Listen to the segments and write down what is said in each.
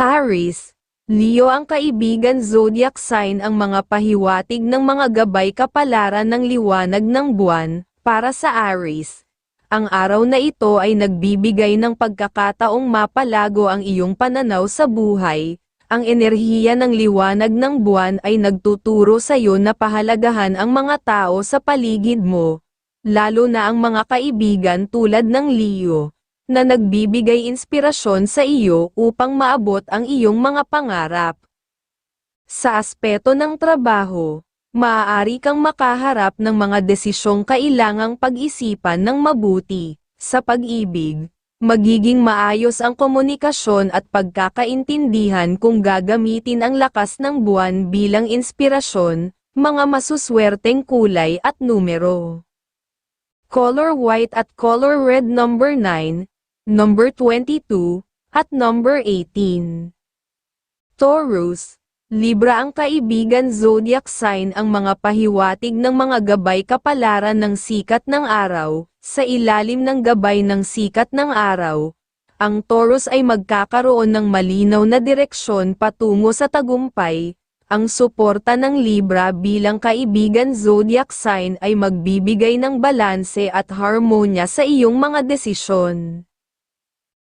Aries, Leo ang kaibigan zodiac sign ang mga pahiwatig ng mga gabay kapalaran ng liwanag ng buwan, para sa Aries. Ang araw na ito ay nagbibigay ng pagkakataong mapalago ang iyong pananaw sa buhay. Ang enerhiya ng liwanag ng buwan ay nagtuturo sa iyo na pahalagahan ang mga tao sa paligid mo, lalo na ang mga kaibigan tulad ng Leo na nagbibigay inspirasyon sa iyo upang maabot ang iyong mga pangarap. Sa aspeto ng trabaho, maaari kang makaharap ng mga desisyong kailangang pag-isipan ng mabuti. Sa pag-ibig, magiging maayos ang komunikasyon at pagkakaintindihan kung gagamitin ang lakas ng buwan bilang inspirasyon, mga masuswerteng kulay at numero. Color white at color red number 9, number 22, at number 18. Taurus, Libra ang kaibigan zodiac sign ang mga pahiwatig ng mga gabay kapalaran ng sikat ng araw, sa ilalim ng gabay ng sikat ng araw. Ang Taurus ay magkakaroon ng malinaw na direksyon patungo sa tagumpay, ang suporta ng Libra bilang kaibigan zodiac sign ay magbibigay ng balanse at harmonya sa iyong mga desisyon.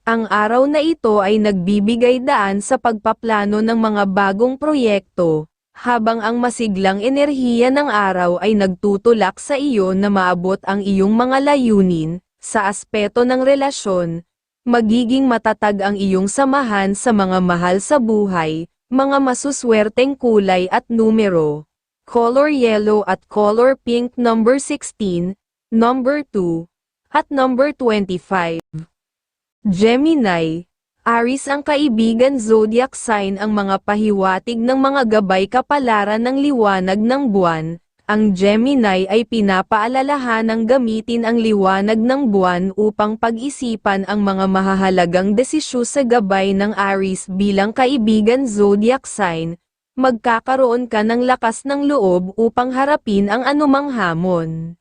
Ang araw na ito ay nagbibigay daan sa pagpaplano ng mga bagong proyekto, habang ang masiglang enerhiya ng araw ay nagtutulak sa iyo na maabot ang iyong mga layunin, sa aspeto ng relasyon, magiging matatag ang iyong samahan sa mga mahal sa buhay, mga masuswerteng kulay at numero, color yellow at color pink number 16, number 2, at number 25. Gemini, Aris ang kaibigan zodiac sign ang mga pahiwatig ng mga gabay kapalaran ng liwanag ng buwan. Ang Gemini ay pinapaalalahan ng gamitin ang liwanag ng buwan upang pag-isipan ang mga mahahalagang desisyon sa gabay ng Aris bilang kaibigan zodiac sign. Magkakaroon ka ng lakas ng loob upang harapin ang anumang hamon.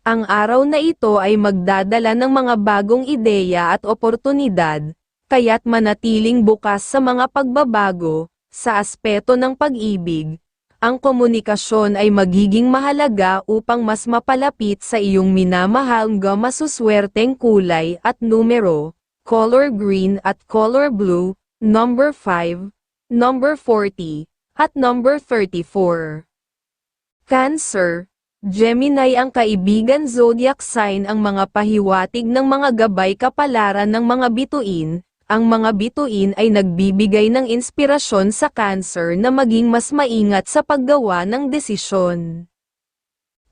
Ang araw na ito ay magdadala ng mga bagong ideya at oportunidad, kaya't manatiling bukas sa mga pagbabago, sa aspeto ng pag-ibig. Ang komunikasyon ay magiging mahalaga upang mas mapalapit sa iyong minamahal nga masuswerteng kulay at numero, color green at color blue, number 5, number 40, at number 34. Cancer, Gemini ang kaibigan zodiac sign ang mga pahiwatig ng mga gabay kapalaran ng mga bituin, ang mga bituin ay nagbibigay ng inspirasyon sa cancer na maging mas maingat sa paggawa ng desisyon.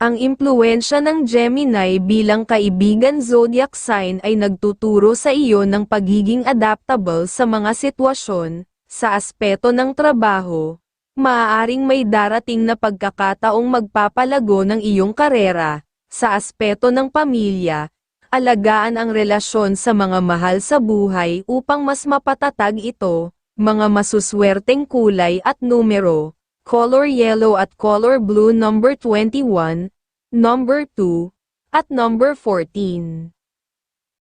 Ang impluensya ng Gemini bilang kaibigan zodiac sign ay nagtuturo sa iyo ng pagiging adaptable sa mga sitwasyon, sa aspeto ng trabaho, maaaring may darating na pagkakataong magpapalago ng iyong karera, sa aspeto ng pamilya, alagaan ang relasyon sa mga mahal sa buhay upang mas mapatatag ito, mga masuswerteng kulay at numero, color yellow at color blue number 21, number 2, at number 14.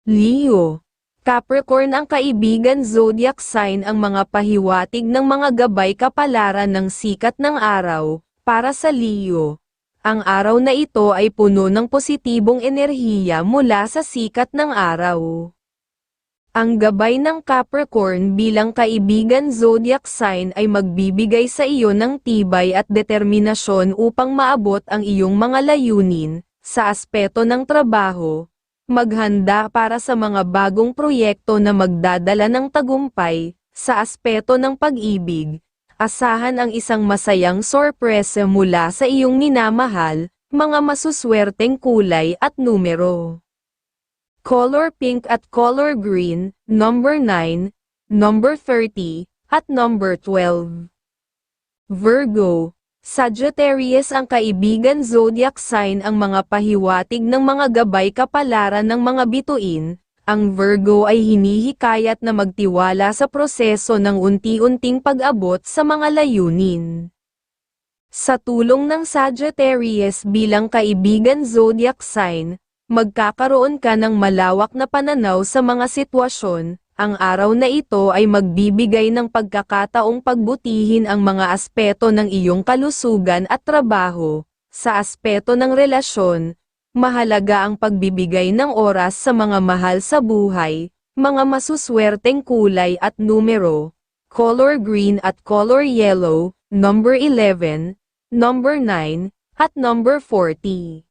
Leo Capricorn ang kaibigan zodiac sign ang mga pahiwatig ng mga gabay kapalaran ng sikat ng araw, para sa Leo. Ang araw na ito ay puno ng positibong enerhiya mula sa sikat ng araw. Ang gabay ng Capricorn bilang kaibigan zodiac sign ay magbibigay sa iyo ng tibay at determinasyon upang maabot ang iyong mga layunin, sa aspeto ng trabaho, Maghanda para sa mga bagong proyekto na magdadala ng tagumpay, sa aspeto ng pag-ibig. Asahan ang isang masayang sorpresa mula sa iyong minamahal, mga masuswerteng kulay at numero. Color pink at color green, number 9, number 30, at number 12. Virgo, Sagittarius ang kaibigan zodiac sign ang mga pahiwatig ng mga gabay kapalaran ng mga bituin, ang Virgo ay hinihikayat na magtiwala sa proseso ng unti-unting pag-abot sa mga layunin. Sa tulong ng Sagittarius bilang kaibigan zodiac sign, magkakaroon ka ng malawak na pananaw sa mga sitwasyon, ang araw na ito ay magbibigay ng pagkakataong pagbutihin ang mga aspeto ng iyong kalusugan at trabaho. Sa aspeto ng relasyon, mahalaga ang pagbibigay ng oras sa mga mahal sa buhay, mga masuswerteng kulay at numero, color green at color yellow, number 11, number 9, at number 40.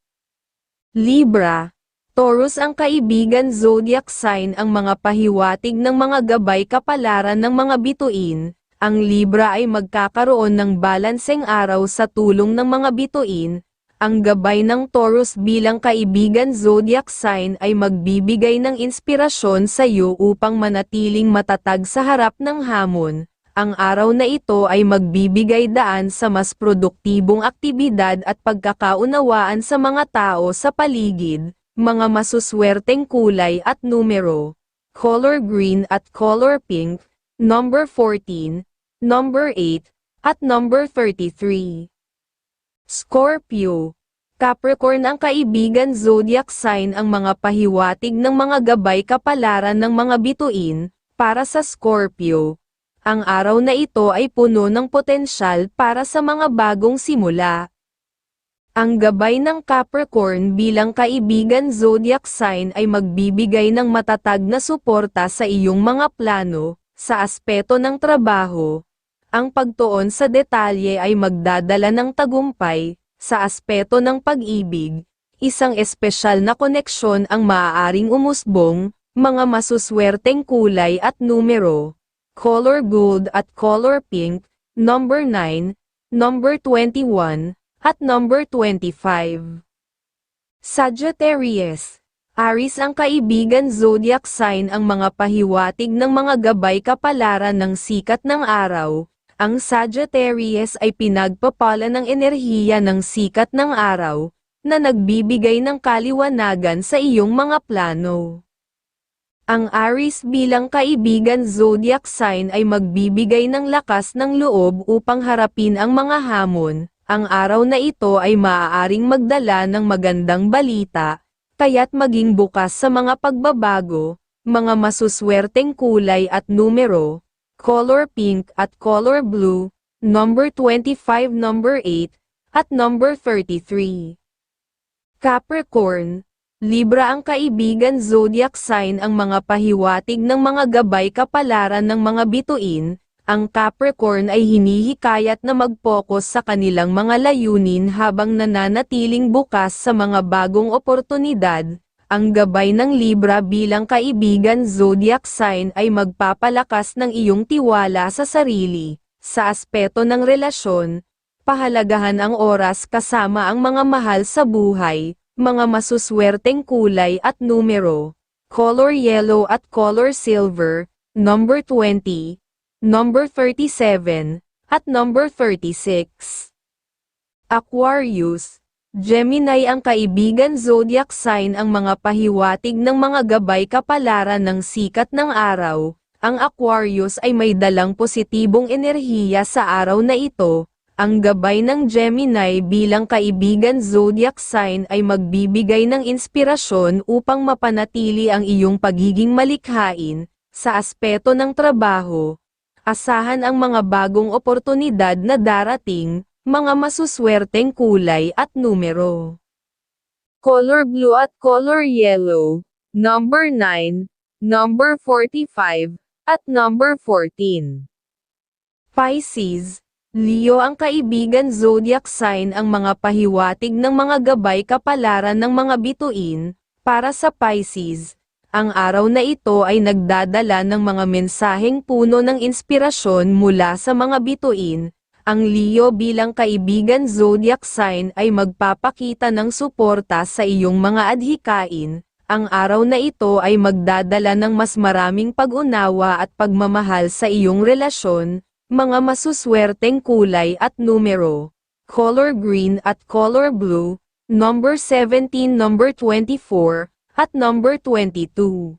Libra, Taurus ang kaibigan zodiac sign ang mga pahiwatig ng mga gabay kapalaran ng mga bituin, ang Libra ay magkakaroon ng balanseng araw sa tulong ng mga bituin, ang gabay ng Taurus bilang kaibigan zodiac sign ay magbibigay ng inspirasyon sa iyo upang manatiling matatag sa harap ng hamon. Ang araw na ito ay magbibigay daan sa mas produktibong aktibidad at pagkakaunawaan sa mga tao sa paligid, mga masuswerteng kulay at numero, color green at color pink, number 14, number 8, at number 33. Scorpio. Capricorn ang kaibigan zodiac sign ang mga pahiwatig ng mga gabay kapalaran ng mga bituin, para sa Scorpio. Ang araw na ito ay puno ng potensyal para sa mga bagong simula. Ang gabay ng Capricorn bilang kaibigan zodiac sign ay magbibigay ng matatag na suporta sa iyong mga plano, sa aspeto ng trabaho. Ang pagtuon sa detalye ay magdadala ng tagumpay, sa aspeto ng pag-ibig, isang espesyal na koneksyon ang maaaring umusbong, mga masuswerteng kulay at numero, color gold at color pink, number 9, number 21, at number 25. Sagittarius Aris ang kaibigan zodiac sign ang mga pahiwatig ng mga gabay kapalaran ng sikat ng araw, ang Sagittarius ay pinagpapala ng enerhiya ng sikat ng araw, na nagbibigay ng kaliwanagan sa iyong mga plano. Ang Aries bilang kaibigan zodiac sign ay magbibigay ng lakas ng loob upang harapin ang mga hamon. Ang araw na ito ay maaaring magdala ng magandang balita, kaya't maging bukas sa mga pagbabago, mga masuswerteng kulay at numero, color pink at color blue, number 25 number 8, at number 33. Capricorn, Libra ang kaibigan zodiac sign ang mga pahiwatig ng mga gabay kapalaran ng mga bituin, ang Capricorn ay hinihikayat na mag-focus sa kanilang mga layunin habang nananatiling bukas sa mga bagong oportunidad, ang gabay ng Libra bilang kaibigan zodiac sign ay magpapalakas ng iyong tiwala sa sarili, sa aspeto ng relasyon, pahalagahan ang oras kasama ang mga mahal sa buhay, mga masuswerteng kulay at numero, color yellow at color silver, number 20, number 37, at number 36. Aquarius, Gemini ang kaibigan zodiac sign ang mga pahiwatig ng mga gabay kapalaran ng sikat ng araw. Ang Aquarius ay may dalang positibong enerhiya sa araw na ito. Ang gabay ng Gemini bilang kaibigan zodiac sign ay magbibigay ng inspirasyon upang mapanatili ang iyong pagiging malikhain sa aspeto ng trabaho asahan ang mga bagong oportunidad na darating, mga masuswerteng kulay at numero. Color blue at color yellow, number 9, number 45, at number 14. Pisces, Leo ang kaibigan zodiac sign ang mga pahiwatig ng mga gabay kapalaran ng mga bituin, para sa Pisces, ang araw na ito ay nagdadala ng mga mensaheng puno ng inspirasyon mula sa mga bituin. Ang Leo bilang kaibigan zodiac sign ay magpapakita ng suporta sa iyong mga adhikain. Ang araw na ito ay magdadala ng mas maraming pag-unawa at pagmamahal sa iyong relasyon, mga masuswerteng kulay at numero, color green at color blue, number 17 number 24, at number 22.